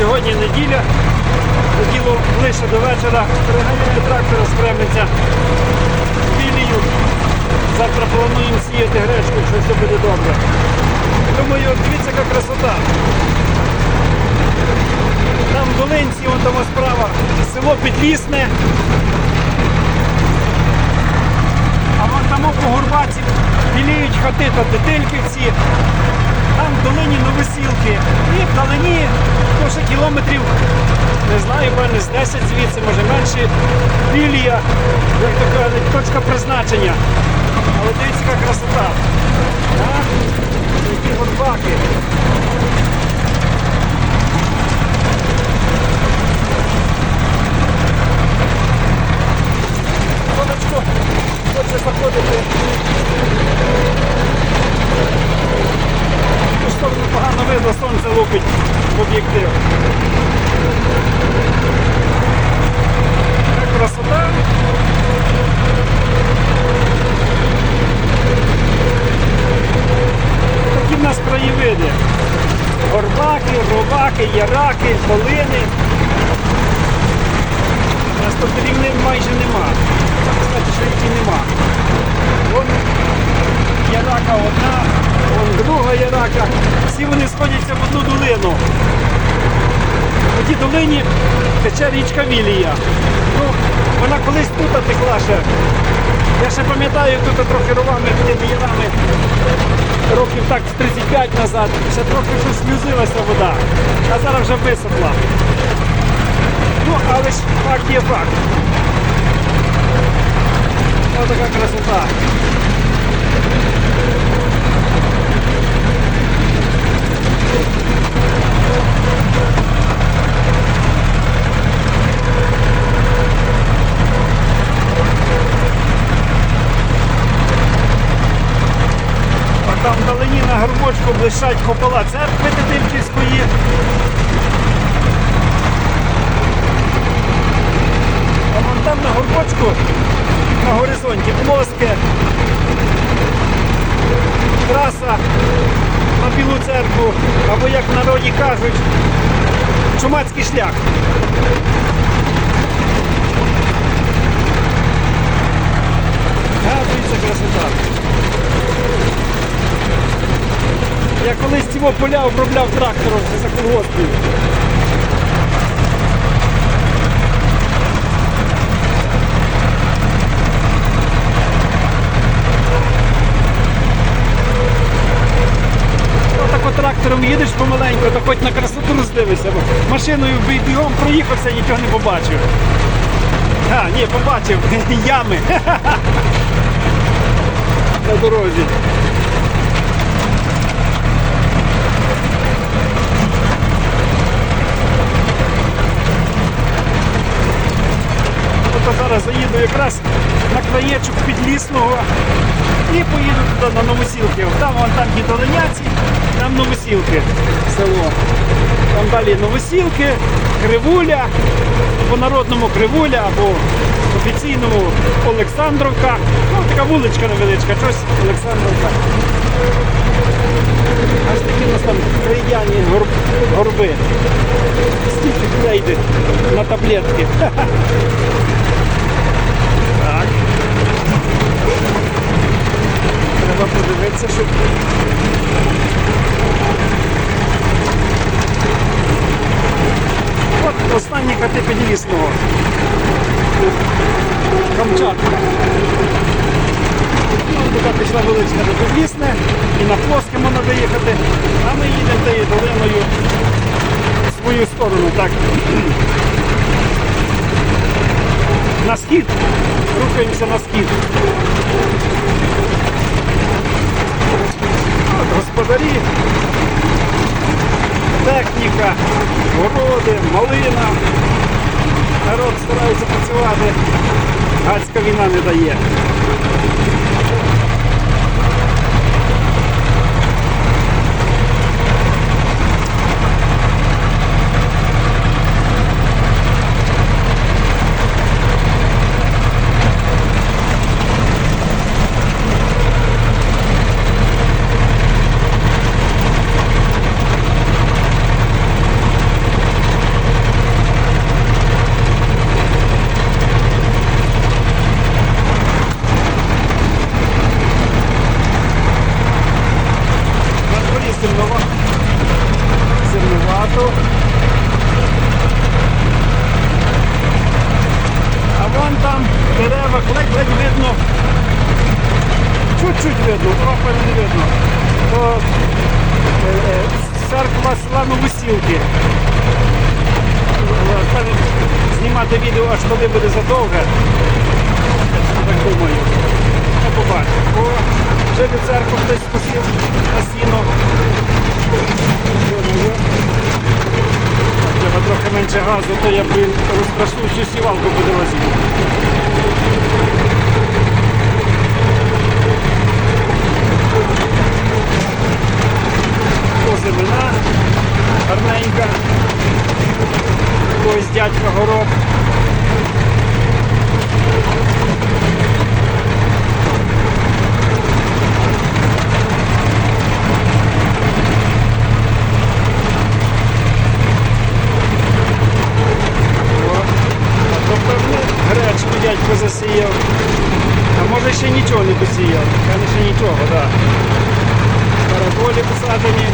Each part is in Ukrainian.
Сьогодні неділя, діло ближче до вечора. Переганяю трактора з Білію. Завтра плануємо сіяти гречку, якщо все буде добре. Думаю, дивіться, яка красота. Там в Долинці, вон там справа, село Підлісне. А вон там по Горбаці біліють хати та Детельківці. Там в долині Новосілки. І в далині ну, кілометрів, не знаю, певне, з 10 звідси, може менше. Білія, як кажуть, точка призначення. Але дивіться, яка красота. А? Які горбаки. Сонечко хоче заходити. Ту погано видно, сонце лупить в об'єктив. Красота. Такі в нас краєвиди. Горбаки, роваки, яраки, полини. У нас тут рівнин майже нема. Кстати, що їх і нема. Вон ярака одна, вон друга ярака. Всі вони сходяться в одну долину. У тій долині тече річка Вілія. Ну, вона колись тут текла ще. Я ще пам'ятаю, тут трохи ровами тими ярами років так 35 назад. Ще трохи щось сльозилася вода, а зараз вже висохла. Ну, але ж факт є факт. Ось така красота. А там вдалині на блищать купола церкви Тетимчівської. А вон там на горбочку, на горизонті плоске. Траса на Білу церкву, або як в народі кажуть, чумацький шлях. Дивіться красота. Я колись ці поля обробляв трактором за колгоспів. Трактором їдеш помаленьку, то хоч на красоту роздивишся. Машиною бігом проїхався, нічого не побачив. А, ні, побачив. Ями. На дорозі. Тобто зараз заїду якраз на краєчок підлісного і поїду туди на Новосілки. Там вон там є там Новосілки село. Там далі Новосілки, Кривуля, по народному Кривуля або офіційному Олександровка. Ну, така вуличка невеличка, щось Олександровка. Аж такі у нас там гор- горби. Стільки крейди на таблетки. Так. Треба подивитися, щоб. От останні хати підлісного. Камчатка. Ну, Туди пішла вуличка до Підлісне і на плоске можна виїхати, а ми їдемо тією долиною в свою сторону. Так. На схід. Рухаємося на схід. От господарі, техніка, городи, малина. Народ старається працювати. Гацька війна не дає. Кажуть, знімати відео аж коли буде задовге. Я так думаю. Ну, побачимо. Бо вже люцерку хтось спасів на сіно. Треба трохи менше газу, то я блін, розкрашу всю сівалку по дорозі. Озимина гарненька. Ось дядька город. О, А то певне гречку дядько засіяв. А може ще нічого не посіяв. Певне ще нічого, так. Да. Караколі посадені.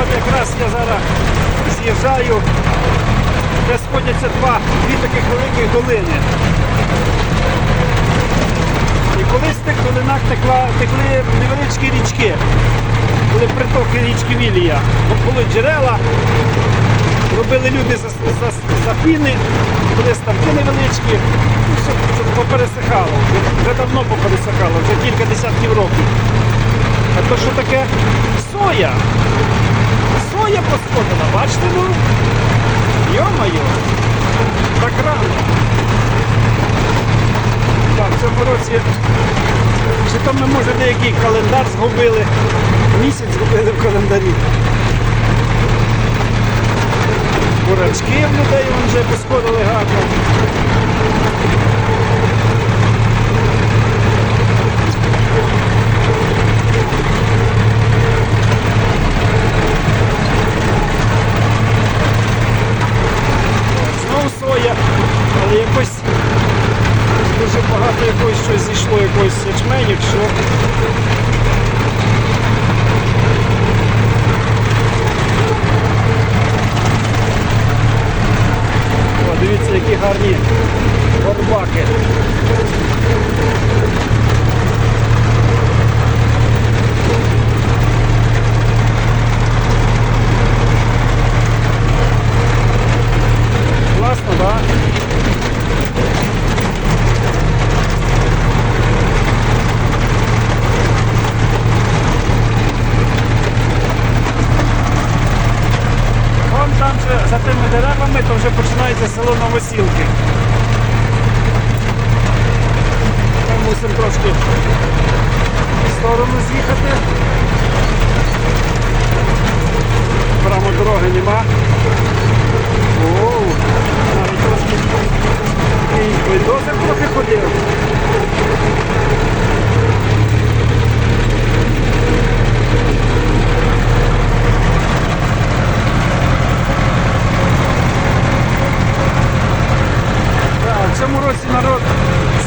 От якраз я зараз з'їжджаю, де сходяться два, дві таких великих долини. І колись в тих долинах текла, текли невеличкі річки, були притоки річки Вілія. Бо Були джерела, робили люди за, за, запіни, були ставки невеличкі, ну, щоб, попересихало. Вже давно попересихало, вже кілька десятків років. А то що таке соя? Соя посходила, бачите, ну? Йо-моє, так рано. Так, в цьому році, чи то ми, може, деякий календар згубили, місяць згубили в календарі. Бурачки в людей вже поскорили гарно. Знову соя, але якось дуже багато якогось щось зійшло, якогось ячменю, що. О, дивіться, які гарні горбаки. Класно, так? Да? Вон там же за тими деревами то вже починається село Новосілки. Ми мусимо трошки в сторону з'їхати. Прямо дороги нема. Оу, навіть трошки такий бульдозер трохи ходив. Так, в цьому році народ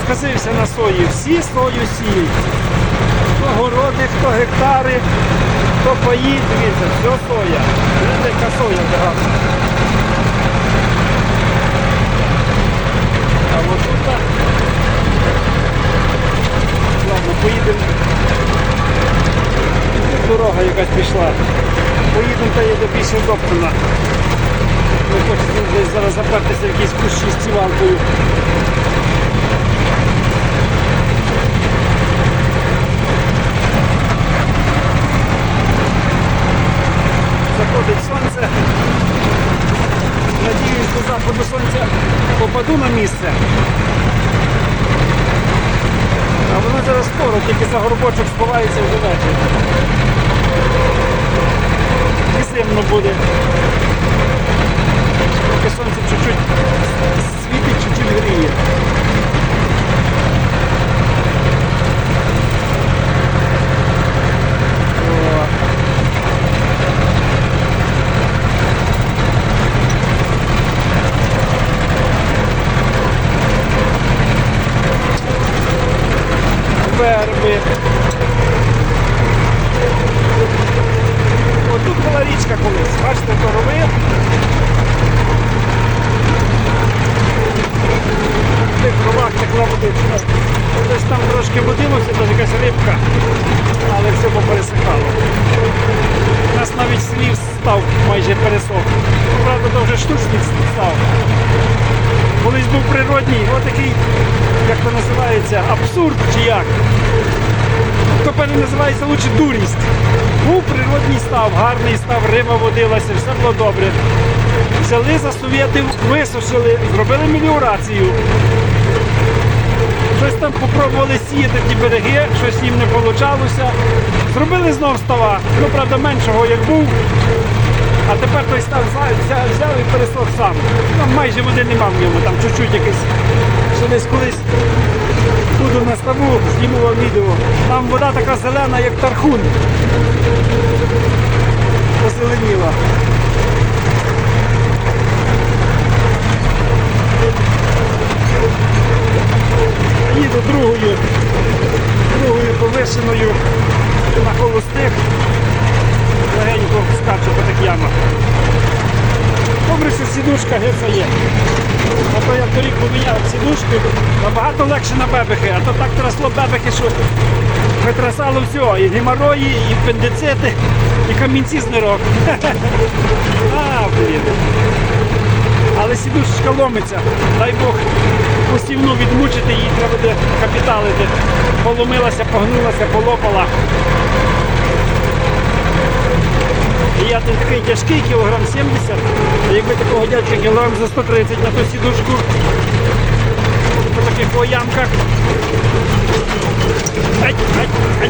сказився на сої. Всі сою сіють. Хто городи, хто гектари, хто паї, дивіться, все соя. Яка соя багато. А от так. Ладно, поїдемо. Дорога якась пішла. Поїдемо та їде більше доптана. Не хочеться десь зараз запертися в якісь кущі з цівалкою. Заходить сонце. Надіюсь, до заходу сонця попаду на місце. А воно зараз скоро, тільки за горбочок сховається вже вечір. І зимно буде. Поки сонце чуть-чуть світить, чуть-чуть гріє. Верби. Отут була річка колись, бачите, корови. став. Колись був природній, отакий, як то називається, абсурд чи як. То певно лучше дурість. Був природній став, гарний став, риба водилася, все було добре. Взяли за совєтів, висушили, зробили меліорацію. Щось там попробували сіяти ті береги, щось їм не вийшло. Зробили знов става. Ну, правда, меншого як був. А тепер той став взяв, і пересох сам. Там майже води нема в ньому, там чуть-чуть якесь. Ще десь колись буду на ставу, зніму вам відео. Там вода така зелена, як тархун. Позеленіла. Їду другою, другою повишеною на холостих. Легенько скачу по так ямах. Добре, що сідушка геца є. А то я торік поміняв сідушку, набагато легше на бебехи, а то так трасло бебехи, що витрасало все. І геморої, і пендицити, і камінці з нирок. А, блін. Але сідушечка ломиться. Дай Бог посівну відмучити, її треба буде капіталити. Поломилася, погнулася, полопала. І я тут такий тяжкий, кілограм 70, а якби такого дядька кілограм за 130 на ту сідушку по таких ямках. Ай, ай, ай.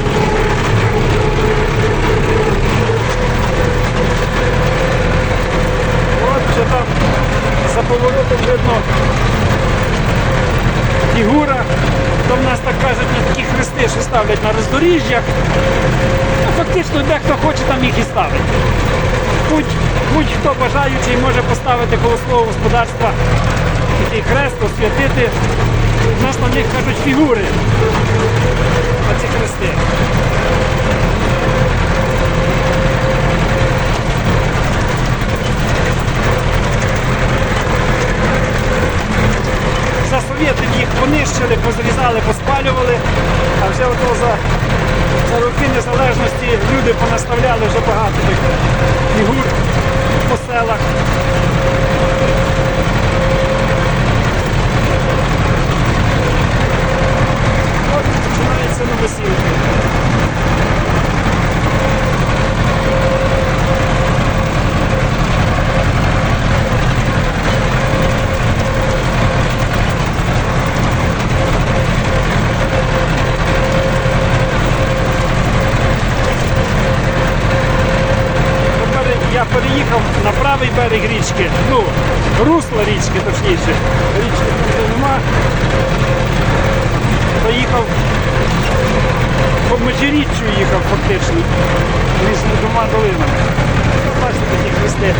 От що там за поворотом видно фігура. То в нас так кажуть на такі хрести, що ставлять на роздоріжжях. Ну, Фактично дехто хоче там їх і ставить. Будь, будь-хто бажаючий може поставити коло свого господарства такий хрест, освятити. У нас на них кажуть фігури. Оці хрести. За совєтів їх понищили, позрізали, поспалювали, а вже ото за, за роки незалежності люди понаставляли вже багато тих фігур по селах. От починається новосілки. Тепер я переїхав на правий берег річки, ну, русло річки, точніше. Річки тут нема. Поїхав по межиріччю їхав фактично. Між двома долинами. Ну, Бачите, такі хрести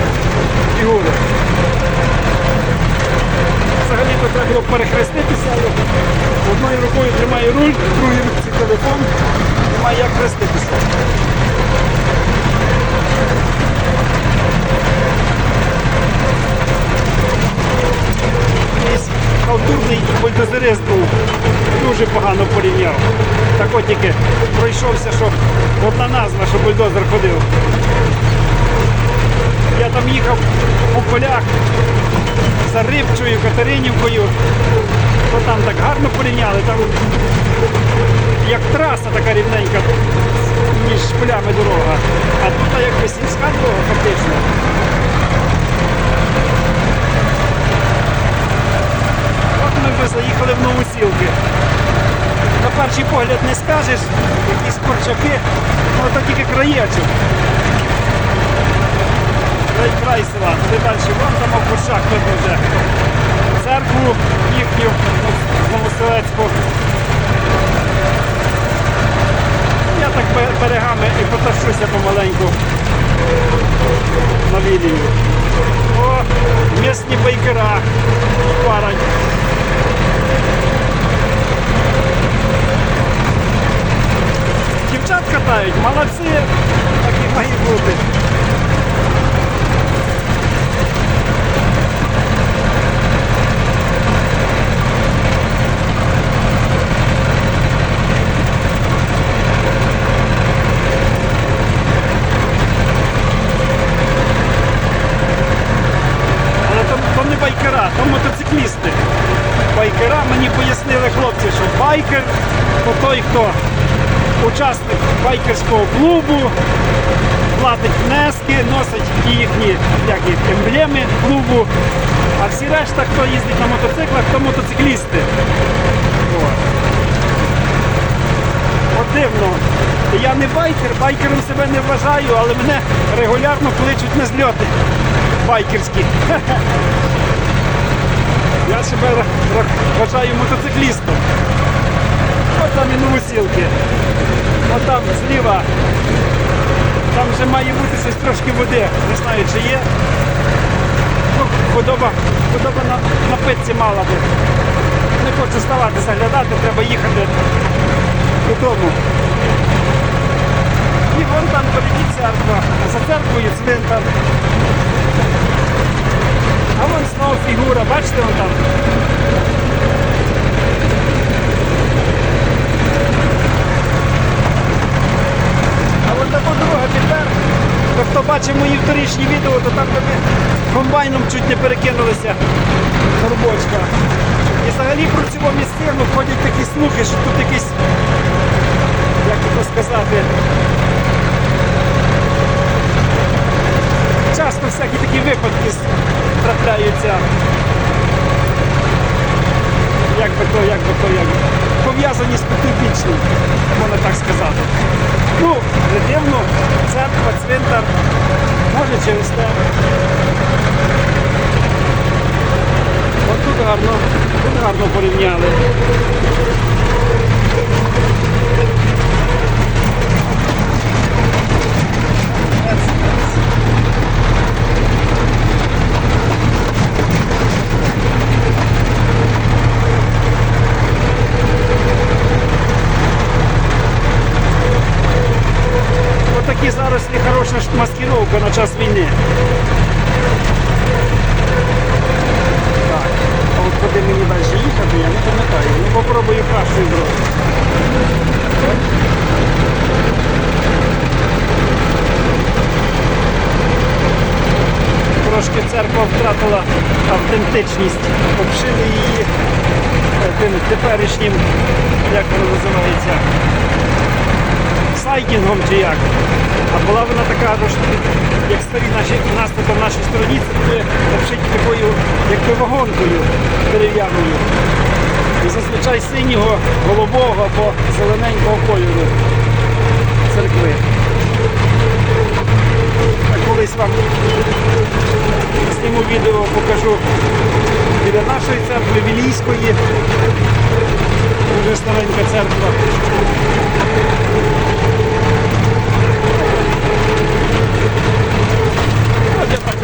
фігури. Взагалі то треба було перехреститися, але одною рукою тримає руль, другою руці телефон, немає як хреститися. Якийсь халтурний бульдозерист був, дуже погано порівняв. Так от тільки пройшовся, що одна назва, що бульдозер ходив. Я там їхав по полях за Рибчою, Катеринівкою, то там так гарно порівняли, там як траса така рівненька між полями дорога. А тут якби сільська дорога фактично. От ми заїхали в Новосілки. На перший погляд не скажеш, якісь корчаки, ну то тільки краєчок. Край села, туди далі, вон там в куршах видно вже церкву їхню Новоселецьку. Я так берегами і потащуся помаленьку на лінію. О, місні байкера парать. Дівчат катають, молодці, так і має бути. Але то, то не байкера, то мотоциклісти. Байкера мені пояснили хлопці, що байкер то той, хто учасник байкерського клубу, платить внески, носить ті їхні як їх, емблеми клубу. А всі решта, хто їздить на мотоциклах, то мотоциклісти. От. От дивно. Я не байкер, байкером себе не вважаю, але мене регулярно кличуть на зльоти байкерські. Я себе вважаю мотоциклістом. От там і новосілки. От там зліва. Там вже має бути щось трошки води. Не знаю, чи є. Ну, худоба, худоба на, на питці мала би. Не хочу ставати, заглядати, треба їхати додому. І вон там впереді церква, за церквою цвинтар. А вон знову фігура, бачите вон там? А вон та подруга тепер. То хто бачив мої вторічні відео, то там де ми комбайном чуть не перекинулися горбочка. І взагалі про цю місцину ходять такі слухи, що тут якийсь, як це сказати, часто всякі такі випадки трапляються. Як би то, як би то, як би. Пов'язані з патріотичним, можна так сказати. Ну, не дивно, церква, цвинтар, може через те. От тут гарно, тут гарно порівняли. Отакі зарослі хороша ж маскировка на час війни. Так, а от куди мені далі їхати, я не пам'ятаю. Ну попробую кращою дорогою. Трошки церква втратила автентичність, обшили її тим теперішнім, як воно називається, сайдінгом чи як. А була вона така, трошки, як старі наші нас в нашій стороні, це обшиті такою, як вагонкою дерев'яною. І зазвичай синього, голубого або зелененького кольору церкви. Колись вам зніму відео, покажу біля нашої церкви Вілійської. Дуже старенька церква. Я так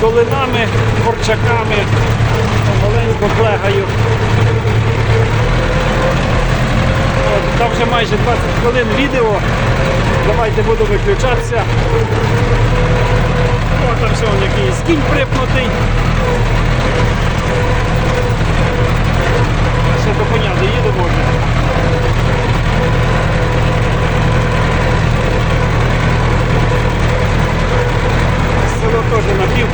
долинами, корчаками маленько плегаю. Там вже майже 20 хвилин відео. Давайте буду виключатися. О, там все якийсь кінь припнутий. Ще до коня доїду Село теж напів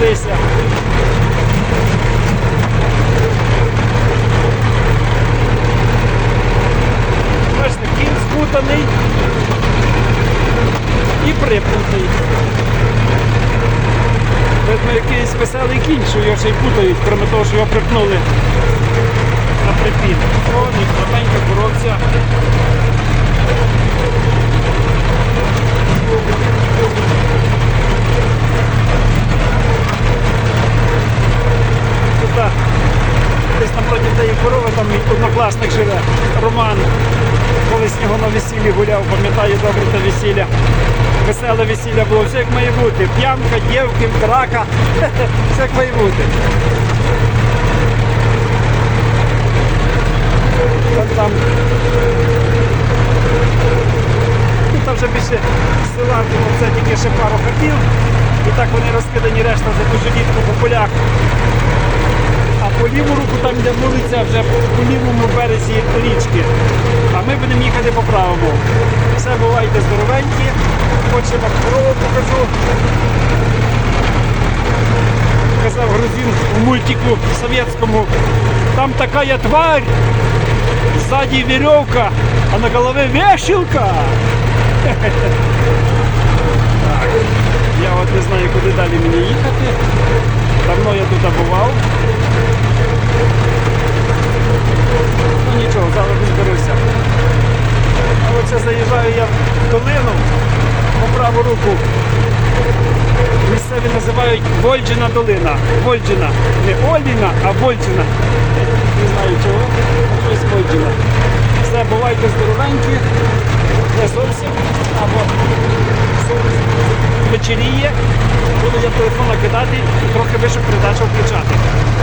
напаслися. Бачите, кінь спутаний і припнутий. Видно, якийсь веселий кінь, що його ще й путають, крім того, що його припнули на припін. О, і маленька коробця. власник живе, Роман. Колись з нього на гуляв, пам'ятаю добре те весілля. Веселе весілля було, все як має бути. П'янка, дівки, драка. Все як має бути. Там. Там вже більше села, тому це тільки ще пару хатів. І так вони розкидані решта вже дуже рідко по полях. По ліву руку там йде вулиця вже по лівому березі річки. А ми будемо їхати по правому. Все бувайте здоровенькі. Хоче вам корову покажу. Казав грузин в мультику совєтському. Там така тварь. Сзади веревка, а на голове вешалка. Я от не знаю, куди далі мені їхати. Давно я тут бував. Ну нічого, зараз розберуся. Оце заїжджаю я в долину по праву руку. Місцеві називають Вольджина долина. Вольджина. Не Оліна, а Вольджина. Не знаю чого. Щось Вольджина. Все, бувайте здоровенькі. Не зовсім. Або вечеріє. Буду я телефон накидати і трохи вище передачу включати.